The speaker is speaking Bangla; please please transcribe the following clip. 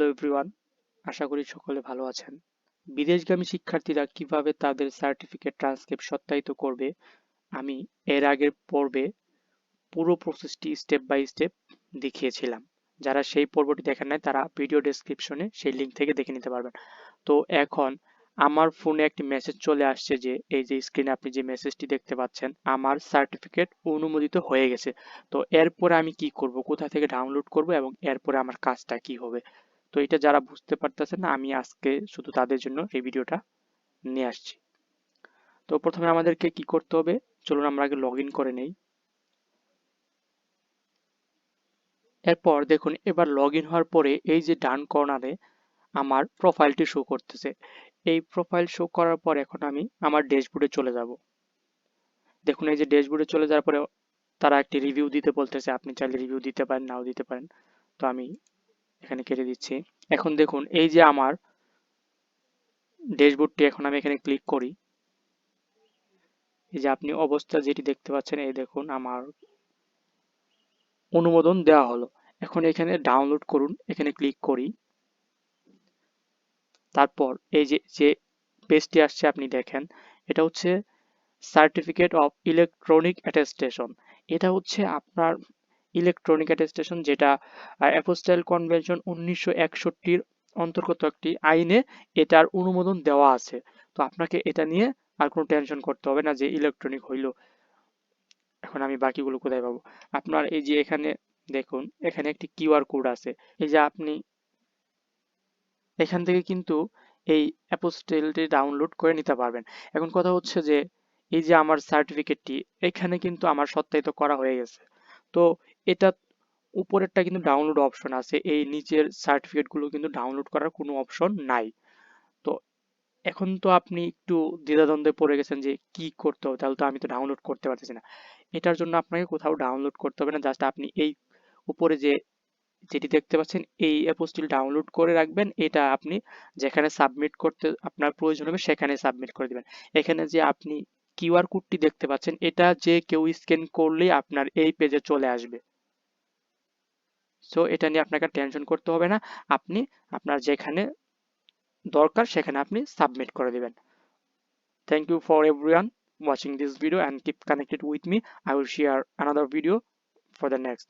হ্যালো এভরিওয়ান আশা করি সকলে ভালো আছেন। বিদেশগামী শিক্ষার্থীরা কীভাবে তাদের সার্টিফিকেট ট্রান্সক্রিপ্ট সত্যায়িত করবে, আমি এর আগের পর্বে পুরো প্রসেসটি স্টেপ বাই স্টেপ দেখিয়েছিলাম। যারা সেই পর্বটি দেখেন নাই, তারা ভিডিও ডেসক্রিপশনে সেই লিঙ্ক থেকে দেখে নিতে পারবেন। তো এখন আমার ফোনে একটি মেসেজ চলে আসছে যে, এই যে স্ক্রিনে আপনি যে মেসেজটি দেখতে পাচ্ছেন, আমার সার্টিফিকেট অনুমোদিত হয়ে গেছে। তো এরপরে আমি কি করব, কোথা থেকে ডাউনলোড করব এবং এরপরে আমার কাজটা কি হবে? তো এটা যারা বুঝতে পারতেছেন না, আমি আজকে শুধু তাদের জন্য এই ভিডিওটা নিয়ে আসছি। তো প্রথমে আমাদেরকে কি করতে হবে? চলুন আমরা আগে লগ করে নেই। এরপর দেখুন, এবার লগ হওয়ার পরে এই যে ডান কর্নারে আমার প্রোফাইলটি শো করতেছে। এই প্রোফাইল শো করার পর এখন আমি আমার ড্যাশবোর্ডে চলে যাব। দেখুন, এই যে ড্যাশবোর্ডে চলে যাওয়ার পরে তারা একটি রিভিউ দিতে বলতেছে। আপনি চাইলে রিভিউ দিতে পারেন, নাও দিতে পারেন। তো আমি এখানে কেটে দিচ্ছি। এখন দেখুন, এই যে আমার ড্যাশবোর্ডটি এখন আমি এখানে ক্লিক করি। এই যে আপনি অবস্থা যেটি দেখতে পাচ্ছেন, এই দেখুন আমার অনুমোদন দেওয়া হলো। এখন এখানে ডাউনলোড করুন, এখানে ক্লিক করি। তারপর এই যে যে পেজটি আসছে আপনি দেখেন, এটা হচ্ছে সার্টিফিকেট অফ ইলেকট্রনিক অ্যাটেস্টেশন এটা হচ্ছে আপনার ইলেকট্রনিক অ্যাটেস্টেশন যেটা অ্যাপোস্টাইল কনভেনশন উনিশশো একষট্টির অন্তর্গত একটি আইনে এটার অনুমোদন দেওয়া আছে। তো আপনাকে এটা নিয়ে আর কোনো টেনশন করতে হবে না যে ইলেকট্রনিক হইল। এখন আমি বাকিগুলো কোথায় পাবো? আপনার এই যে এখানে দেখুন, এখানে একটি কিউআর কোড আছে। এই যে আপনি এখান থেকে কিন্তু এই অ্যাপোস্টেলটি ডাউনলোড করে নিতে পারবেন। এখন কথা হচ্ছে যে, এই যে আমার সার্টিফিকেটটি এখানে কিন্তু আমার সত্যায়িত করা হয়ে গেছে। তো এটা উপরেরটা কিন্তু ডাউনলোড অপশন আছে। এই নিচের সার্টিফিকেটগুলো কিন্তু ডাউনলোড করার কোনো অপশন নাই। তো এখন তো আপনি একটু দ্বিধাদ্বন্দ্বে পড়ে গেছেন যে কি করতে হবে, তাহলে তো আমি তো ডাউনলোড করতে পারতেছি না। এটার জন্য আপনাকে কোথাও ডাউনলোড করতে হবে না জাস্ট আপনি এই উপরে যে, যেটি দেখতে পাচ্ছেন, এই অ্যাপোস্টিল ডাউনলোড করে রাখবেন। এটা আপনি যেখানে সাবমিট করতে আপনার প্রয়োজন হবে, সেখানে সাবমিট করে দিবেন। এখানে যে আপনি কিউআর কোডটি দেখতে পাচ্ছেন, এটা যে কেউ স্ক্যান করলেই আপনার এই পেজে চলে আসবে। সো এটা নিয়ে আপনাকে টেনশন করতে হবে না। আপনি আপনার যেখানে দরকার সেখানে আপনি সাবমিট করে দিবেন। Thank you for every watching this video and keep connected with me I will share another video for the next